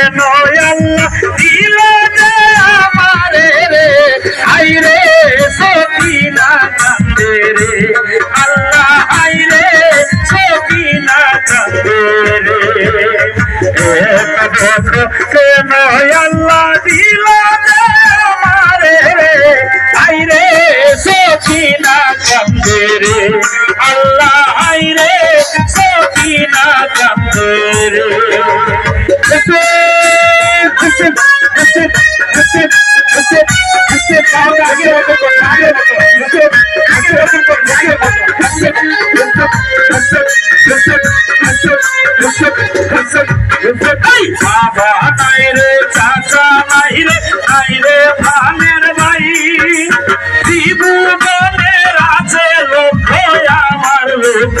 কেন আল্লাহ, দিল যে আমারে রে। হাই রে সকিনা কান্দে রে। আল্লাহ হাই রে সকিনা কান্দে রে। এক কেন বাবা রে চাচা নাই রে নাই রে প্রাণের ভাই জীবনের আছে আমার লোক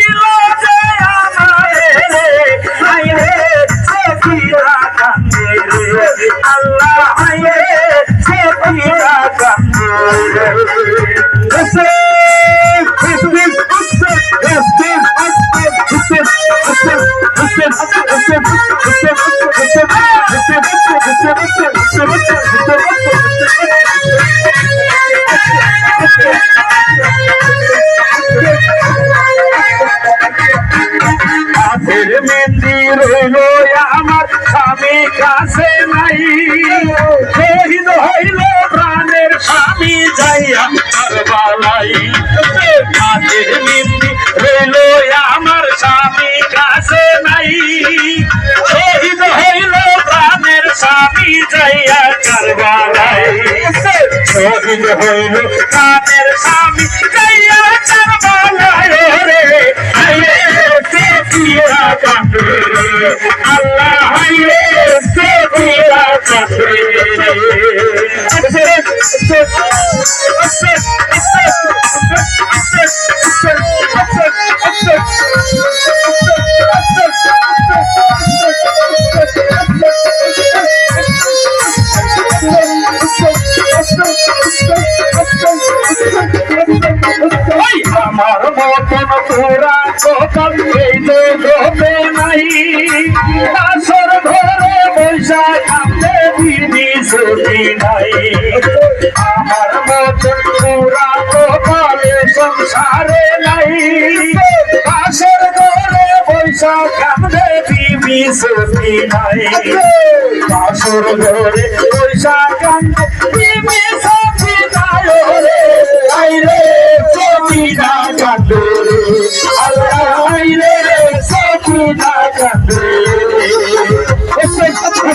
কান্দরে হাতের মেহেন্দি যাইয়া কারবালাই হাতের মেহেন্দি রইল আমার স্বামী কাছে নাই শহীদ হইল প্রাণের স্বামী যাইয়া কারবালাই শহীদ হইল প্রাণের স্বামী যাইয়া কারবালাই রে আইরে আল্লাহ ওই আমার মতন তোরা কপাল এই জগতে আমার মতন তোরা কপালে সংসারে নাই আসর ঘরে বৈশা কান্দে বিবি ছুটি নাই আসর ঘরে বৈশা কান্দে বিবি ছুটি নাই রে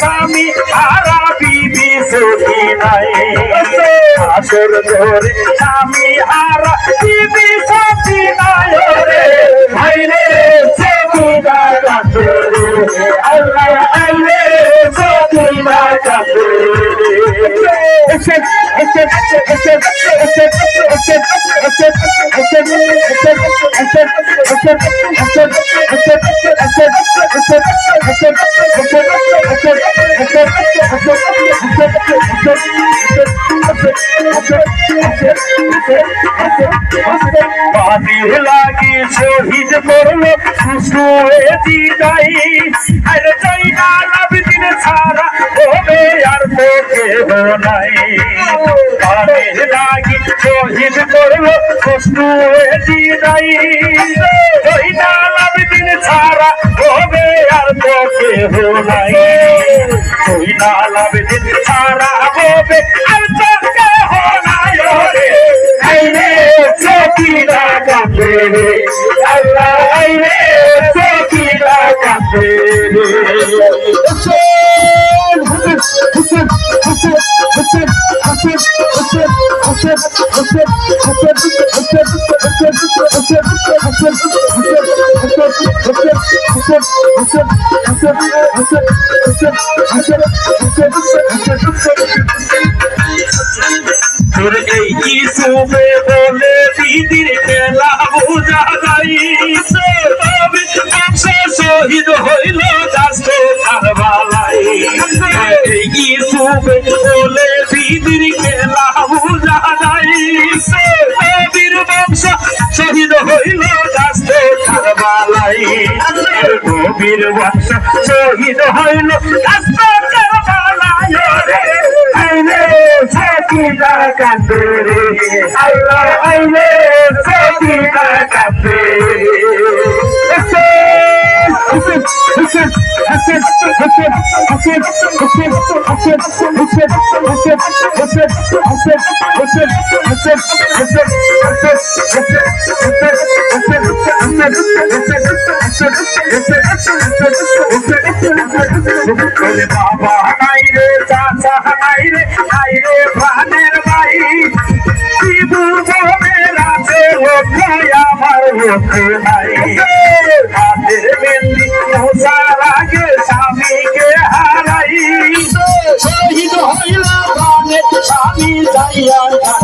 স্বামী হারা বিবি সতী নাই। আসর ঘরে স্বামী হারা বিবি সতী নাই। রে কান্দরে বাদির লাগি শহীদ করল হয়ে দিদাই আরে চাই না লাভ দিন ছাড়া হবে আর তো কেহ নাই বাদির লাগি শহীদ করল হয়ে দিদাই চাই না লাভ দিন ছাড়া হবে আর তো কেহ নাই তুই না লাভ দিন ছাড়া হবে আর রে আল্লাহ আইরে চকিরা কাঁদে রে তোর এই ইসুবে বলে শহীদ হইল দাস্ত কারবালাই ইসুবে বলে দিদির খেলা বোঝা যাইছে নবীর বংশ শহীদ হইল দাস্ত কারবালাই নবীর বংশ শহীদ হইল দাস্ত কারবালাই রে? আইনে সকিনা কান্দে আল্লাহ আইনে সকিনা কান্দে বাবা নাই রে চাচা নাই রে নাই রে প্রাণের ভাই শিবু বনের আছে লোকে আমার লোকে নাই শহীদ হইল